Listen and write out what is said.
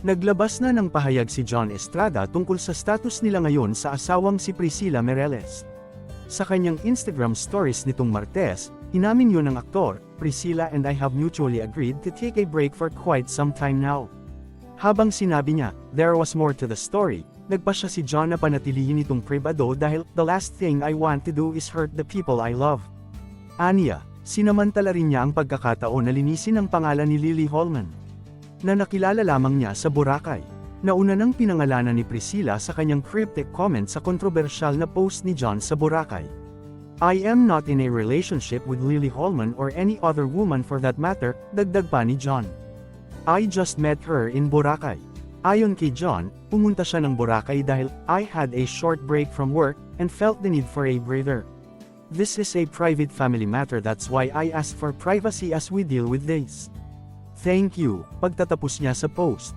Naglabas na ng pahayag si John Estrada tungkol sa status nila ngayon sa asawang si Priscilla Meirelles. Sa kanyang Instagram stories nitong Martes, inamin yun ng aktor, Priscilla and I have mutually agreed to take a break for quite some time now. Habang sinabi niya, there was more to the story, nagpa siya si John na panatilihin itong privado dahil the last thing I want to do is hurt the people I love. Aniya, sinamantala rin niya ang pagkakataon na linisin ang pangalan ni Lily Holman. Na nakilala lamang niya sa Boracay. Nauna nang pinangalanan ni Priscilla sa kanyang cryptic comment sa kontrobersyal na post ni John sa Boracay. I am not in a relationship with Lily Holman or any other woman for that matter, dagdag pa ni John. I just met her in Boracay. Ayon kay John, pumunta siya ng Boracay dahil I had a short break from work and felt the need for a breather. This is a private family matter that's why I asked for privacy as we deal with this. Thank you, pagtatapos niya sa post.